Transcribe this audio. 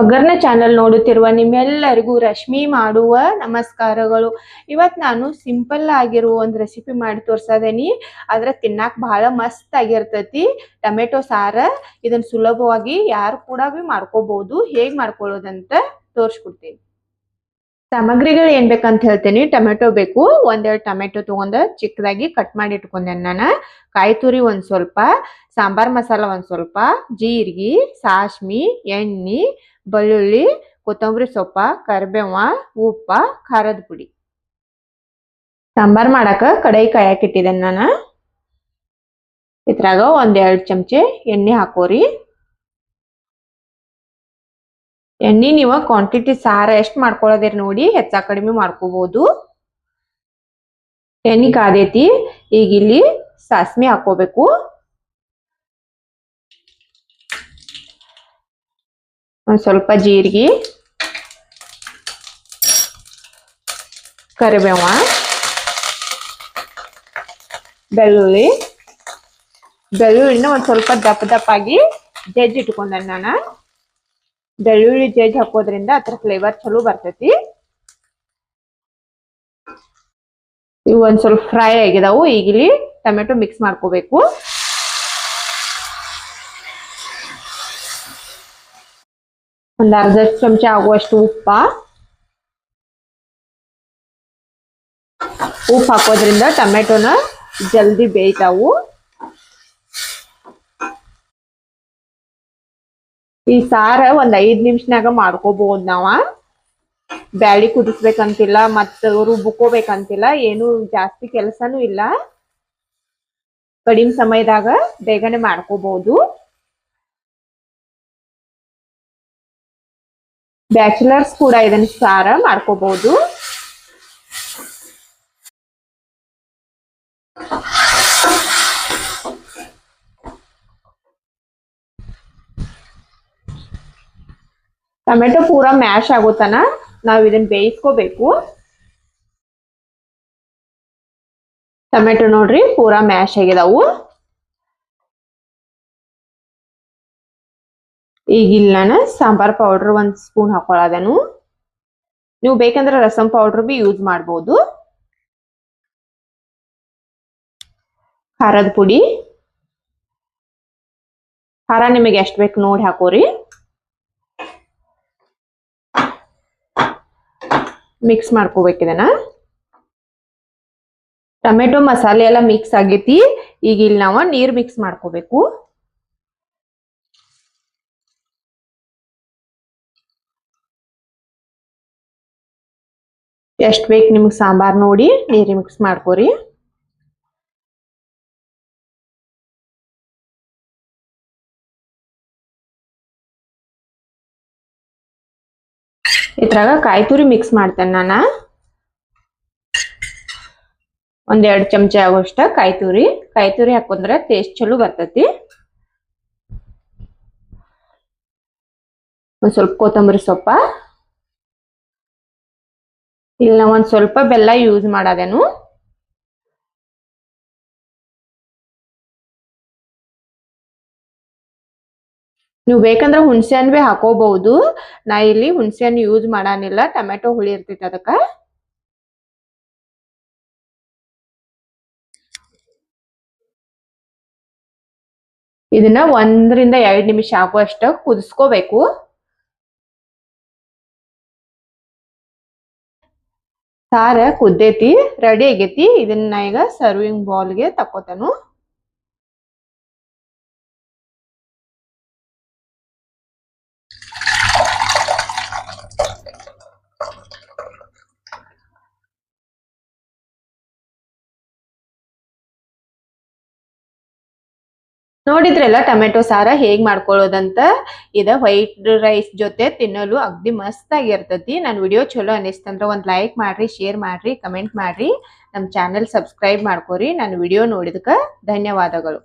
ಒಗ್ಗರ್ನ channel ನೋಡುತ್ತಿರುವ ನಿಮ್ಮೆಲ್ಲರಿಗೂ ರಶ್ಮಿ ಮಾಡುವ ನಮಸ್ಕಾರಗಳು. ಇವತ್ ನಾನು ಸಿಂಪಲ್ ಆಗಿರುವ ಒಂದು ರೆಸಿಪಿ ಮಾಡಿ ತೋರ್ಸದೇನಿ. ಆದ್ರೆ ತಿನ್ನಾಕ ಬಹಳ ಮಸ್ತ್ ಆಗಿರ್ತತಿ. ಟೊಮೆಟೊ ಸಾರ ಇದನ್ನ ಸುಲಭವಾಗಿ ಯಾರು ಕೂಡ ಬಿ ಮಾಡ್ಕೋಬಹುದು ಹೇಗ್ ಮಾಡ್ಕೊಳ್ಳೋದಂತ ತೋರ್ಸ್ಕೊಡ್ತೀನಿ. ಸಾಮಗ್ರಿಗಳು ಏನ್ ಬೇಕಂತ ಹೇಳ್ತೇನೆ. ಟೊಮೆಟೊ ಬೇಕು. ಒಂದೆರಡು ಟೊಮೆಟೊ ತಗೊಂಡ ಚಿಕ್ಕದಾಗಿ ಕಟ್ ಮಾಡಿ ಇಟ್ಕೊಂಡೆ ನಾನು. ಕಾಯಿ ತುರಿ ಒಂದ್ ಸ್ವಲ್ಪ, ಸಾಂಬಾರ್ ಮಸಾಲ ಒಂದ್ ಸ್ವಲ್ಪ, ಜೀರಿಗೆ, ಸಾಸ್ಮಿ, ಎಣ್ಣೆ ಬೆಳ್ಳುಳ್ಳಿ, ಕೊತ್ತಂಬರಿ ಸೊಪ್ಪ, ಕರಿಬೇವ, ಉಪ್ಪ, ಖಾರದ ಪುಡಿ. ಸಾಂಬಾರ್ ಮಾಡಾಕ ಕಡಾಯಿ ಕಾಯಕ್ಕೆ ಇಟ್ಟಿದ್ದೇನೆ ನಾನು. ಇದ್ರಾಗ ಒಂದ್ ಎರಡು ಚಮಚೆ ಎಣ್ಣೆ ಹಾಕೋರಿ. ಎಣ್ಣೆ ನೀವು ಕ್ವಾಂಟಿಟಿ ಸಾರ ಎಷ್ಟು ಮಾಡ್ಕೊಳ್ಳೋದಿರಿ ನೋಡಿ, ಹೆಚ್ಚ ಕಡಿಮೆ ಮಾಡ್ಕೋಬಹುದು ಎಣ್ಣೆ ಕಾದೈತಿ. ಈಗ ಇಲ್ಲಿ ಸಾಸ್ಮಿ ಹಾಕೋಬೇಕು. ಒಂದ್ ಸ್ವಲ್ಪ ಜೀರಿಗೆ, ಕರಿಬೇವ, ಬೆಳ್ಳುಳ್ಳಿ. ಬೆಳ್ಳುಳ್ಳಿನ ಒಂದು ಸ್ವಲ್ಪ ದಪ್ಪ ದಪ್ಪಾಗಿ ಜಜ್ಜಿ ಇಟ್ಕೊಂಡೆ ನಾನು. ಬೆಳ್ಳುಳ್ಳಿ ಜಜ್ಜಿ ಹಾಕೋದ್ರಿಂದ ಅದ್ರ ಫ್ಲೇವರ್ ಚಲೋ ಬರ್ತೈತಿ. ಇವು ಒಂದ್ ಸ್ವಲ್ಪ ಫ್ರೈ ಆಗಿದಾವು ಈಗಿಲಿ ಟೊಮೆಟೊ ಮಿಕ್ಸ್ ಮಾಡ್ಕೋಬೇಕು. ಒಂದ್ ಅರ್ಧ ಚಮಚ ಆಗುವಷ್ಟು ಉಪ್ಪ. ಉಪ್ಪು ಹಾಕೋದ್ರಿಂದ ಟೊಮೆಟೊನ ಜಲ್ದಿ ಬೇಯ್ತಾವು. ಈ ಸಾರ ಒಂದ್ ಐದ್ ನಿಮಿಷನಾಗ ಮಾಡ್ಕೋಬಹುದು ನಾವ. ಬ್ಯಾಳಿ ಕುದಿಸ್ಬೇಕಂತಿಲ್ಲ, ಮತ್ತ ರುಬ್ಕೋಬೇಕಂತಿಲ್ಲ, ಏನು ಜಾಸ್ತಿ ಕೆಲಸನೂ ಇಲ್ಲ. ಕಡಿಮೆ ಸಮಯದಾಗ ಬೇಗನೆ ಮಾಡ್ಕೋಬಹುದು ಬ್ಯಾಚುಲರ್ಸ್ ಕೂಡ ಇದನ್ನ ಸಾರ ಮಾಡ್ಕೋಬಹುದು. ಟೊಮೆಟೊ ಪೂರ ಮ್ಯಾಶ್ ಆಗೋತನ ನಾವು ಇದನ್ನ ಬೇಯಿಸ್ಕೋಬೇಕು. ಟೊಮೆಟೊ ನೋಡ್ರಿ ಪೂರಾ ಮ್ಯಾಶ್ ಆಗಿದಾವು. ಈಗ ಸಾಂಬಾರ್ ಪೌಡರ್ ಒಂದ್ ಸ್ಪೂನ್ ಹಾಕೊಳ್ಳೋದನು ನೀವು ಬೇಕಂದ್ರೆ ರಸಂ ಪೌಡರ್ ಬಿ ಯೂಸ್ ಮಾಡ್ಬೋದು. ಖಾರದ ಪುಡಿ. ಖಾರ ನಿಮಗೆ ಎಷ್ಟು ಬೇಕು ನೋಡಿ ಹಾಕೋರಿ. ಮಿಕ್ಸ್ ಮಾಡ್ಕೋಬೇಕಿದನ ಟೊಮೆಟೊ ಮಸಾಲೆ ಎಲ್ಲ ಮಿಕ್ಸ್ ಆಗೈತಿ. ಈಗ ಇಲ್ಲಿ ನಾವು ನೀರು ಮಿಕ್ಸ್ ಮಾಡ್ಕೋಬೇಕು. ಎಷ್ಟ್ ಬೇಕು ನಿಮ್ಗೆ ಸಾಂಬಾರ್ ನೋಡಿ, ನೀರು ಮಿಕ್ಸ್ ಮಾಡ್ಕೊರಿ. ಇದ್ರಾಗ ಕಾಯಿ ತುರಿ ಮಿಕ್ಸ್ ಮಾಡ್ತೇನೆ ನಾನು. ಒಂದೆರಡು ಚಮಚ ಆಗೋಷ್ಟ ಕಾಯಿ ತುರಿ. ಕಾಯಿ ತುರಿ ಹಾಕೊಂಡ್ರೆ ಟೇಸ್ಟ್ ಚಲೋ ಬರ್ತೈತಿ. ಒಂದ್ ಸ್ವಲ್ಪ ಕೊತ್ತಂಬರಿ ಸೊಪ್ಪ. ಇಲ್ಲಿ ನಾವು ಒಂದು ಸ್ವಲ್ಪ ಬೆಲ್ಲ ಯೂಸ್ ಮಾಡದೇನು. ನೀವು ಬೇಕಂದ್ರೆ ಹುಣಸೆ ಹಣ್ಣು ಬಿ ಹಾಕೋಬಹುದು. ನಾ ಇಲ್ಲಿ ಹುಣಸೆ ಹಣ್ಣು ಯೂಸ್ ಮಾಡಾನಿಲ್ಲ ಟೊಮೆಟೊ ಹುಳಿ ಇರ್ತೈತೆ ಅದಕ್ಕ. ಇದನ್ನ ಒಂದರಿಂದ ಎರಡು ನಿಮಿಷ ಆಗುವಷ್ಟು ಕುದಿಸ್ಕೋಬೇಕು. ಸಾರ ಕುದ್ದೈತಿ ರೆಡಿ ಆಗೈತಿ. ಇದನ್ನ ಈಗ ಸರ್ವಿಂಗ್ ಬೌಲ್ಗೆ ತಕೋತಾನು ನೋಡಿದ್ರಲ್ಲ ಟೊಮೆಟೊ ಸಾರ ಹೇಗ್ ಮಾಡ್ಕೊಳ್ಳೋದಂತ? ಇದ ವೈಟ್ ರೈಸ್ ಜೊತೆ ತಿನ್ನಲು ಅಗ್ದಿ ಮಸ್ತ್ ಆಗಿರ್ತತಿ ನನ್ನ ವಿಡಿಯೋ ಚಲೋ ಅನಿಸ್ತಂದ್ರ ಒಂದ್ ಲೈಕ್ ಮಾಡ್ರಿ ಶೇರ್ ಮಾಡ್ರಿ ಕಮೆಂಟ್ ಮಾಡ್ರಿ. ನಮ್ ಚಾನೆಲ್ ಸಬ್ಸ್ಕ್ರೈಬ್ ಮಾಡ್ಕೋರಿ. ನನ್ನ ವಿಡಿಯೋ ನೋಡಿದಕ್ಕ ಧನ್ಯವಾದಗಳು.